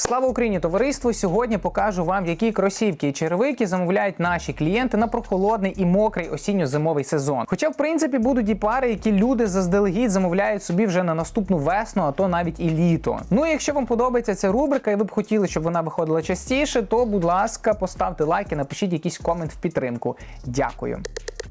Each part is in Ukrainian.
Слава Україні, товариство! Сьогодні покажу вам, які кросівки і черевики замовляють наші клієнти на прохолодний і мокрий осінньо-зимовий сезон. Хоча, в принципі, будуть і пари, які люди заздалегідь замовляють собі вже на наступну весну, а то навіть і літо. Ну якщо вам подобається ця рубрика, і ви б хотіли, щоб вона виходила частіше, то будь ласка, поставте лайк і напишіть якийсь комент в підтримку. Дякую.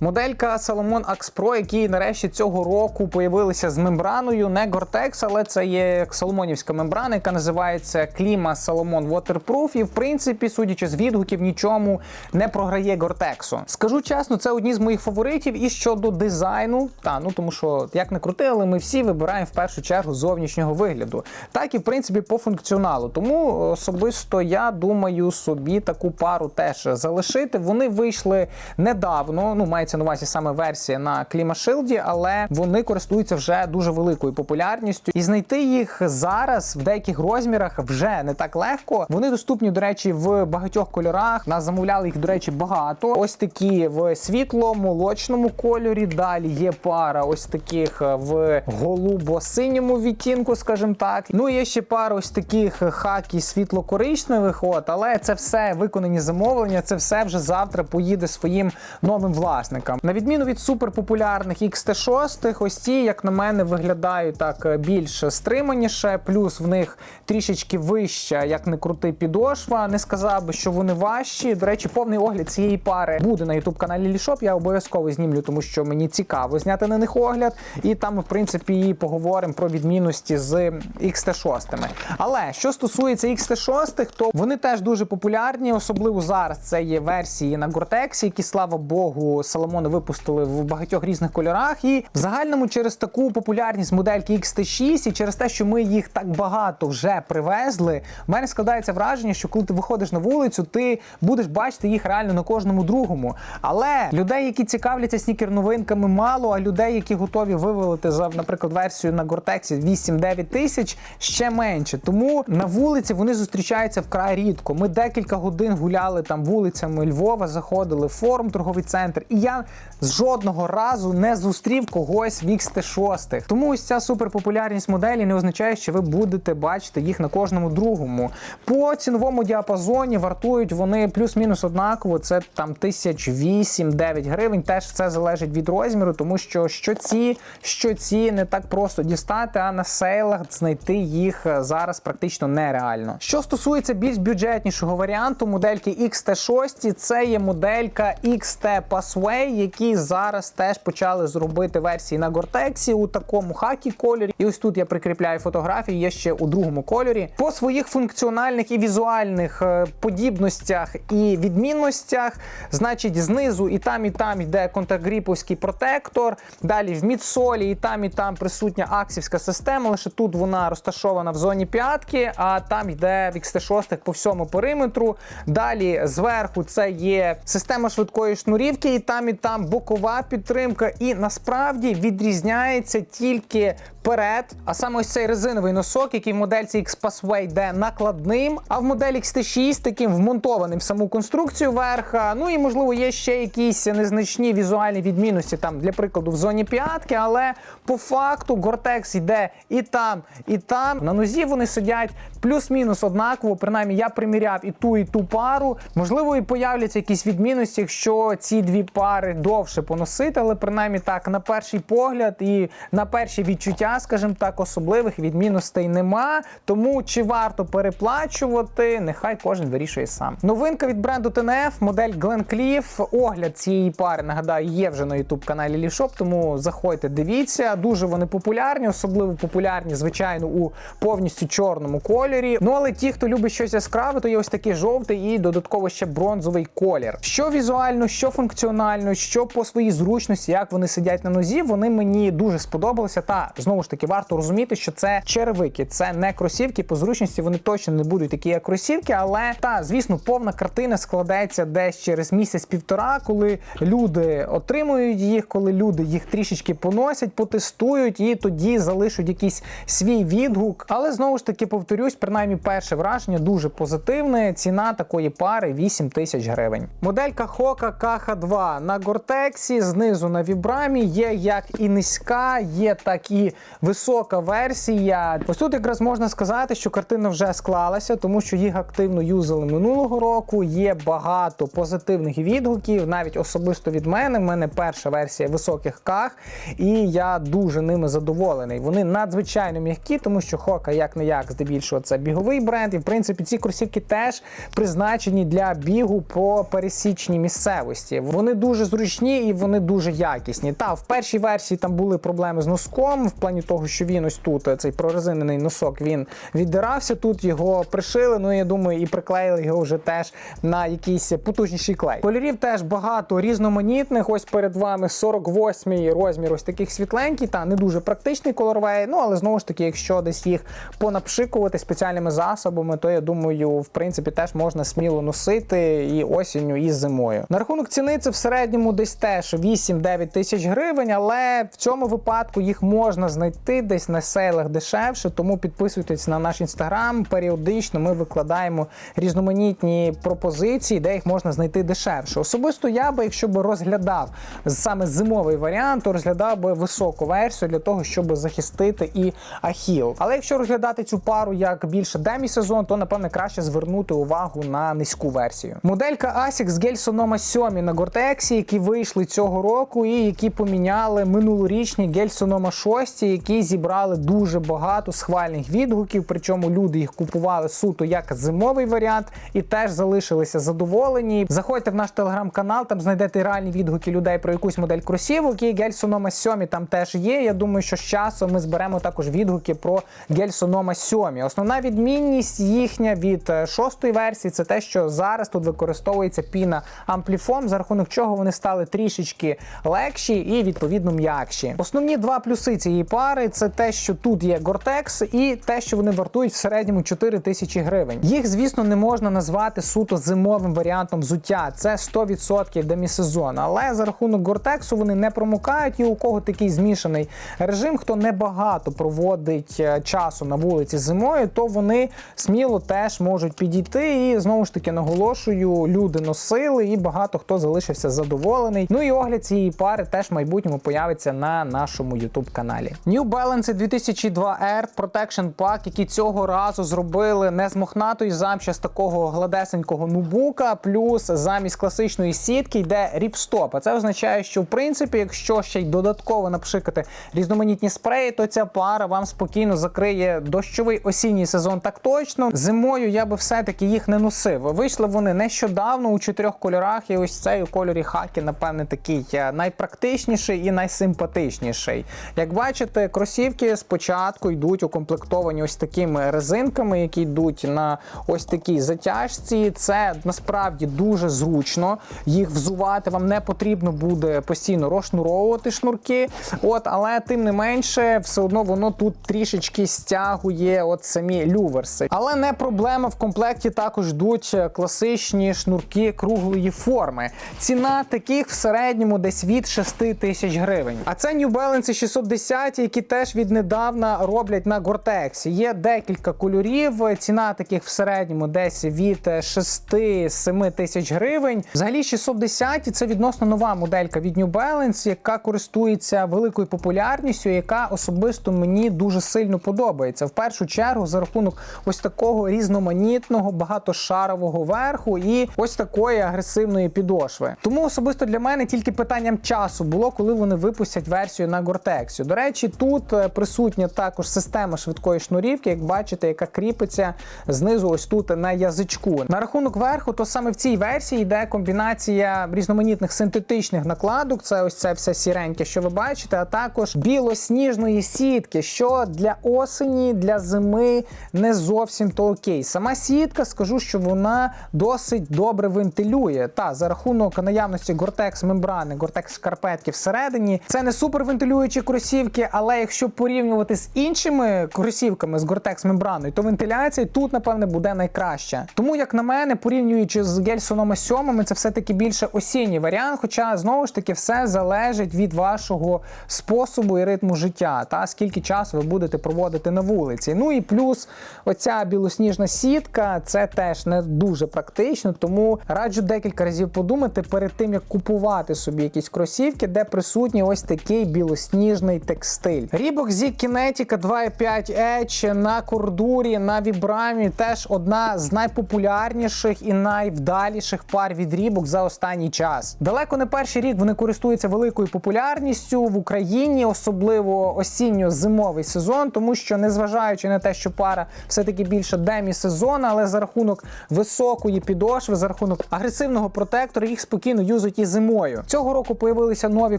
Моделька Salomon Axe Pro, які нарешті цього року появилися з мембраною, не Gore-Tex, але це є соломонівська мембрана, яка називається Klima Salomon Waterproof. І в принципі, судячи з відгуків, нічому не програє Gore-Tex. Скажу чесно, це одні з моїх фаворитів. І щодо дизайну, та ну тому що як не крути, але ми всі вибираємо в першу чергу зовнішнього вигляду, так і в принципі по функціоналу. Тому особисто я думаю собі таку пару теж залишити. Вони вийшли недавно. Ну мається на увазі саме версія на клімашилді, але вони користуються вже дуже великою популярністю. І знайти їх зараз в деяких розмірах вже не так легко. Вони доступні, до речі, в багатьох кольорах. Нас замовляли їх, до речі, багато. Ось такі в світло-молочному кольорі. Далі є пара ось таких в голубо-синьому відтінку, скажімо так. Ну і є ще пара ось таких хакі світло-коричневих. От, але це все виконані замовлення. Це все вже завтра поїде своїм новим власникам. На відміну від суперпопулярних XT6, ось ці, як на мене, виглядають так більш стриманіше, плюс в них трішечки вища, як не крути підошва. Не сказав би, що вони важчі. До речі, повний огляд цієї пари буде на youtube каналі Лішоп. Я обов'язково знімлю, тому що мені цікаво зняти на них огляд. І там, в принципі, і поговоримо про відмінності з XT6. Але що стосується XT6, то вони теж дуже популярні, особливо зараз. Це є версії на Gore-Tex, які, слава Богу, Соломони випустили в багатьох різних кольорах. І в загальному через таку популярність модельки XT6 і через те, що ми їх так багато вже привезли, в мене складається враження, що коли ти виходиш на вулицю, ти будеш бачити їх реально на кожному другому. Але людей, які цікавляться снікер-новинками, мало, а людей, які готові вивелити за, наприклад, версію на Gore-Tex 8-9 тисяч, ще менше. Тому на вулиці вони зустрічаються вкрай рідко. Ми декілька годин гуляли там вулицями Львова, заходили в форум, торговий центр, і я з жодного разу не зустрів когось в XT6. Тому ось ця суперпопулярність моделі не означає, що ви будете бачити їх на кожному другому. По ціновому діапазоні вартують вони плюс-мінус однаково. Це там 1008-9 гривень. Теж це залежить від розміру, тому що що ці, що ці не так просто дістати, а на сейлах знайти їх зараз практично нереально. Що стосується більш бюджетнішого варіанту, модельки XT6, це є моделька XT Passway, які зараз теж почали зробити версії на Gore-Tex у такому хакі кольорі. І ось тут я прикріпляю фотографії, є ще у другому кольорі. По своїх функціональних і візуальних е, подібностях і відмінностях, значить, знизу і там, і там йде контакт-гріповський протектор. Далі в мідсолі і там, і там присутня аксівська система. Лише тут вона розташована в зоні п'ятки, а там йде в XT6 по всьому периметру. Далі зверху це є система швидкої шнурівки, і там, і там бокова підтримка. І насправді відрізняється тільки перед. А саме ось цей резиновий носок, який в модельці X-Passway йде накладним, а в моделі XT6 таким вмонтованим в саму конструкцію верха. Ну і можливо є ще якісь незначні візуальні відмінності там, для прикладу, в зоні п'ятки, але по факту Gore-Tex йде і там, і там. На нозі вони сидять плюс-мінус однаково. Принаймні, я приміряв і ту, і ту пару. Можливо, і появляться якісь відмінності, якщо ці дві пари довше поносити, але принаймні так, на перший погляд і на перші відчуття, скажімо так, особливих відмінностей нема. Тому чи варто переплачувати, нехай кожен вирішує сам. Новинка від бренду TNF, модель Glencliff. Огляд цієї пари, нагадаю, є вже на youtube каналі Лішоп, тому заходьте, дивіться. Дуже вони популярні, особливо популярні, звичайно, у повністю чорному кольорі. Ну але ті, хто любить щось яскраве, то є ось такий жовтий і додатково ще бронзовий колір. Що візуально, що функціонально, що по своїй зручності, як вони сидять на нозі, вони мені дуже сподобалися. Та знову ж таки варто розуміти, що це черевики, це не кросівки. По зручності вони точно не будуть такі, як кросівки, але та звісно, повна картина складеться десь через місяць-півтора, коли люди отримують їх, коли люди їх трішечки поносять, потестують і тоді залишать якийсь свій відгук. Але знову ж таки повторюсь, принаймні перше враження дуже позитивне. Ціна такої пари 8 тисяч гривень. Моделька Hoka KH2 на Гортексі, знизу на вібрамі є як і низька, є так і висока версія. Ось тут якраз можна сказати, що картина вже склалася, тому що їх активно юзали минулого року. Є багато позитивних відгуків, навіть особисто від мене. В мене перша версія високих ках, і я дуже ними задоволений. Вони надзвичайно м'які, тому що Хока як не як здебільшого це біговий бренд. І в принципі ці кросівки теж призначені для бігу по пересічній місцевості. Вони дуже зручні і вони дуже якісні. Та в першій версії там були проблеми з носком, в плані того, що він ось тут цей прорезинений носок він віддирався. Тут його пришили. Ну я думаю, і приклеїли його вже теж на якийсь потужніший клей. Кольорів теж багато різноманітних. Ось перед вами 48-й розмір, ось таких світленький, та не дуже практичний колорвей. Ну але знову ж таки, якщо десь їх понапшикувати спеціальними засобами, то я думаю, в принципі, теж можна сміло носити і осінню, і зимою. На рахунок ціни це в середньому десь теж 8-9 тисяч гривень, але в цьому випадку їх можна знайти десь на сейлах дешевше. Тому підписуйтесь на наш інстаграм. Періодично ми викладаємо різноманітні пропозиції, де їх можна знайти дешевше. Особисто я би, якщо би розглядав саме зимовий варіант, то розглядав би високу версію для того, щоб захистити і ахіл. Але якщо розглядати цю пару як більше демі-сезон, то напевне краще звернути увагу на низьку версію. Моделька Asics Gel Sonoma 7 на Gore-Tex, які вийшли цього року, і які поміняли минулорічні Sonoma 6, які зібрали дуже багато схвальних відгуків. Причому люди їх купували суто як зимовий варіант і теж залишилися задоволені. Заходьте в наш телеграм-канал, там знайдете реальні відгуки людей про якусь модель кросівок. І Sonoma 7 там теж є. Я думаю, що з часом ми зберемо також відгуки про Sonoma 7. Основна відмінність їхня від е, шостої версії це те, що зараз тут використовується піна Amplifon, за рахунок чого вони стали трішечки легші і відповідно м'якші. Основні два плюси цієї пари це те, що тут є Gore-Tex і те, що вони вартують в середньому 4 тисячі гривень. Їх, звісно, не можна назвати суто зимовим варіантом взуття. Це 100% демісезон. Але за рахунок Gore-Tex вони не промокають. І у кого такий змішаний режим, хто небагато проводить е, часу на вулиці зимою, то вони сміло теж можуть підійти. І знову ж таки наголошую, люди носили, і багато хто залишився задоволений. Ну і огляд цієї пари теж в майбутньому появиться на нашому youtube каналі. New Balance 2002 R Protection Pack, які цього разу зробили не з мохнатої замші, а з такого гладесенького нубука, плюс замість класичної сітки йде ріпстоп. А це означає, що в принципі, якщо ще й додатково напшикати різноманітні спреї, то ця пара вам спокійно закриє дощовий осінній сезон. Так точно зимою я би все-таки їх не носив. Вийшли вони нещодавно у чотирьох кольорах, і ось цей у кольорі хакі, напевне, такий е, найпрактичніший і найсимпатичніший. Як бачите, кросівки спочатку йдуть укомплектовані ось такими резинками, які йдуть на ось такій затяжці. Це насправді дуже зручно їх взувати. Вам не потрібно буде постійно розшнуровувати шнурки. От, але тим не менше, все одно воно тут трішечки стягує от самі люверси. Але не проблема. В комплекті також йдуть класичні шнурки круглої форми. Ціна таких в середньому десь від 6 тисяч гривень. А це New Balance 610, які теж віднедавна роблять на Gore-Tex. Є декілька кольорів. Ціна таких в середньому десь від 6-7 тисяч гривень. Взагалі 610 це відносно нова моделька від New Balance, яка користується великою популярністю, яка особисто мені дуже сильно подобається. В першу чергу за рахунок ось такого різноманітного, багатошарового верху і ось такої агресивної підошви. Тому особисто для мене тільки питанням часу було, коли вони випустять версію на Gore-Tex. До речі, тут е, присутня також система швидкої шнурівки, як бачите, яка кріпиться знизу, ось тут на язичку. На рахунок верху, то саме в цій версії йде комбінація різноманітних синтетичних накладок. Це ось це все сіреньке, що ви бачите, а також білосніжної сітки, що для осені, для зими не зовсім то окей. Сама сітка, скажу, що вона досить добре вентилює. Та за рахунок наявності Gore-Tex мембрани, Gore-Tex шкарпетки всередині. Це не супервентилюючі кросівки, але якщо порівнювати з іншими кросівками з Gore-Tex мембраною, то вентиляція тут, напевне, буде найкраща. Тому, як на мене, порівнюючи з Гельсоном 7, це все-таки більше осінній варіант. Хоча знову ж таки все залежить від вашого способу і ритму життя, та скільки часу ви будете проводити на вулиці. Ну і плюс оця білосніжна сітка, це теж не дуже практично, тому раджу декілька разів подумати перед тим, як купувати собі якісь кросівки, де присутній ось такий білосніжний текстиль. Стиль. Рібок зі Kinetica 2.5 Edge на кордурі, на вібрамі теж одна з найпопулярніших і найвдаліших пар від Рібок за останній час. Далеко не перший рік вони користуються великою популярністю в Україні, особливо осінньо-зимовий сезон, тому що незважаючи на те, що пара все-таки більше демі-сезон, але за рахунок високої підошви, за рахунок агресивного протектора, їх спокійно юзуть і зимою. Цього року появилися нові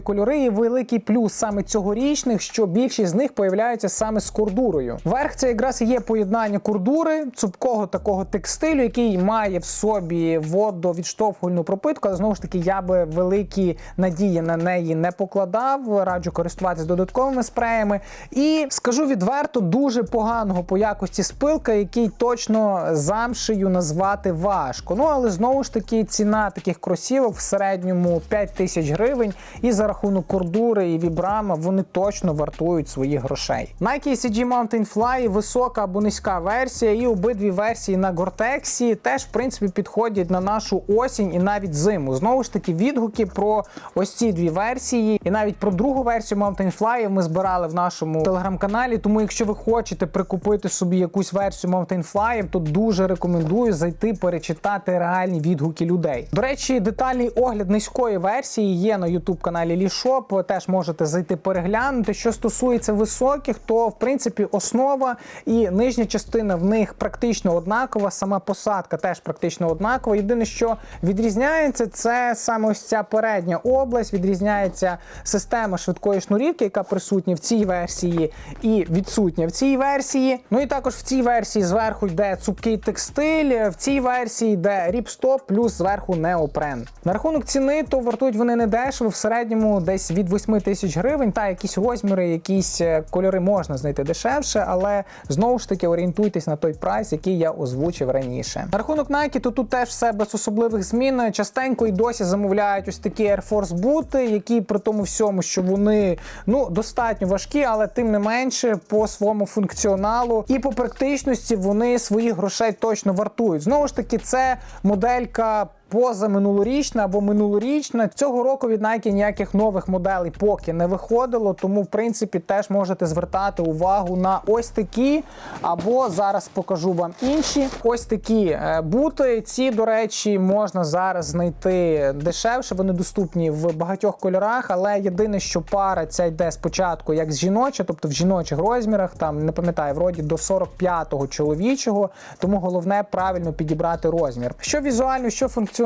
кольори, і великий плюс саме цьогорічних, що більшість з них появляються саме з кордурою. Верх це якраз є поєднання кордури, цупкого такого текстилю, який має в собі водовідштовхувальну пропитку, але знову ж таки я би великі надії на неї не покладав. Раджу користуватися додатковими спреями. І скажу відверто, дуже поганого по якості спилка, який точно замшею назвати важко. Ну але знову ж таки ціна таких кросівок в середньому 5 тисяч гривень, і за рахунок кордури і вібрама вони точно вартують своїх грошей. Nike CG Mountain Fly висока або низька версія, і обидві версії на Гортексі теж в принципі підходять на нашу осінь і навіть зиму. Знову ж таки, відгуки про ось ці дві версії, і навіть про другу версію Mountain Fly ми збирали в нашому телеграм-каналі. Тому, якщо ви хочете прикупити собі якусь версію Mountain Fly, то дуже рекомендую зайти перечитати реальні відгуки людей. До речі, детальний огляд низької версії є на youtube каналі Лішоп. Теж можете зайти переглянути. Що стосується високих, то в принципі основа і нижня частина в них практично однакова. Сама посадка теж практично однакова. Єдине, що відрізняється, це саме ось ця передня область. Відрізняється система швидкої шнурівки, яка присутня в цій версії, і відсутня в цій версії. Ну і також в цій версії зверху йде цупкий текстиль, в цій версії йде ріпстоп, плюс зверху неопрен. На рахунок ціни, то вартують вони не дешево, в середньому десь від 8 тисяч гривень. Та якісь розміри, якісь е, кольори можна знайти дешевше, але знову ж таки орієнтуйтесь на той прайс, який я озвучив раніше. На рахунок Nike, то тут теж все без особливих змін. Частенько і досі замовляють ось такі Air Force бути, які при тому всьому, що вони ну достатньо важкі, але тим не менше по своєму функціоналу і по практичності вони своїх грошей точно вартують. Знову ж таки, це моделька. Позаминулорічна або минулорічна цього року від Nike ніяких нових моделей поки не виходило, тому в принципі теж можете звертати увагу на ось такі, або зараз покажу вам інші. Ось такі е, бути. Ці, до речі, можна зараз знайти дешевше. Вони доступні в багатьох кольорах, але єдине, що пара ця йде спочатку як з жіноча, тобто в жіночих розмірах, там не пам'ятаю, вроді до 45-го чоловічого. Тому головне правильно підібрати розмір. Що візуально, що функціонально,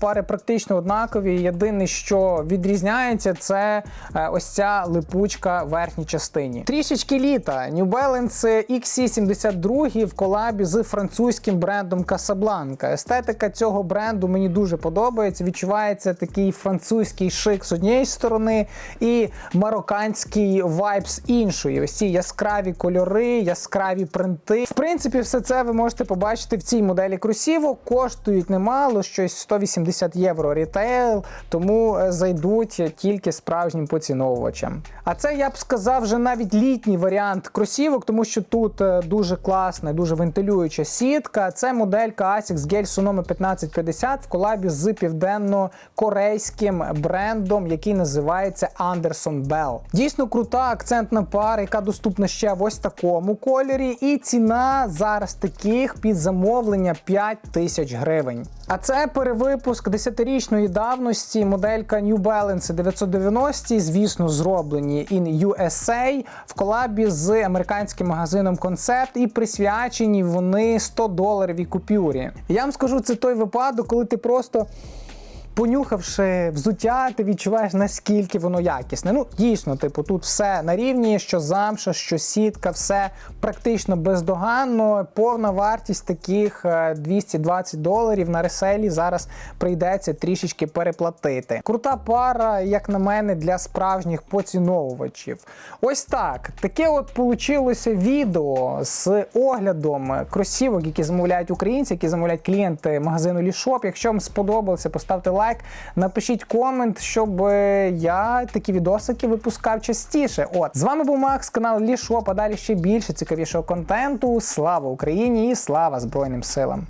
пари практично однакові. Єдине, що відрізняється, це е, ось ця липучка в верхній частині. Трішечки літа. New Balance XC72 в колабі з французьким брендом Casablanca. Естетика цього бренду мені дуже подобається. Відчувається такий французький шик з однієї сторони і марокканський вайб з іншої. Ось ці яскраві кольори, яскраві принти. В принципі, все це ви можете побачити в цій моделі кросівок. Коштують немало, щось 180 євро рітейл, тому е, зайдуть тільки справжнім поціновувачам. А це я б сказав вже навіть літній варіант кросівок, тому що тут е, дуже класна, дуже вентилююча сітка. Це моделька Asics Gel Sonoma 1550 в колабі з південно-корейським брендом, який називається Anderson Bell. Дійсно крута акцентна пара, яка доступна ще в ось такому кольорі. І ціна зараз таких під замовлення 5 тисяч гривень. А це перевипуск 10-річної давності, моделька New Balance 990, звісно, зроблені in USA в колабі з американським магазином Concept і присвячені вони 100 доларів купюрі. Я вам скажу, це той випадок, коли ти просто. Понюхавши взуття, ти відчуваєш наскільки воно якісне. Ну, дійсно, типу, тут все на рівні, що замша, що сітка, все практично бездоганно. Повна вартість таких е, 220 доларів на реселі зараз прийдеться трішечки переплатити. Крута пара, як на мене, для справжніх поціновувачів. Ось так. Таке от получилося відео з оглядом кросівок, які замовляють українці, які замовляють клієнти магазину Лішоп. Якщо вам сподобалося, поставте лайк, напишіть комент, щоб е, я такі відосики випускав частіше. От з вами був Макс, канал Лішоп, а далі ще більше цікавішого контенту. Слава Україні і слава Збройним силам!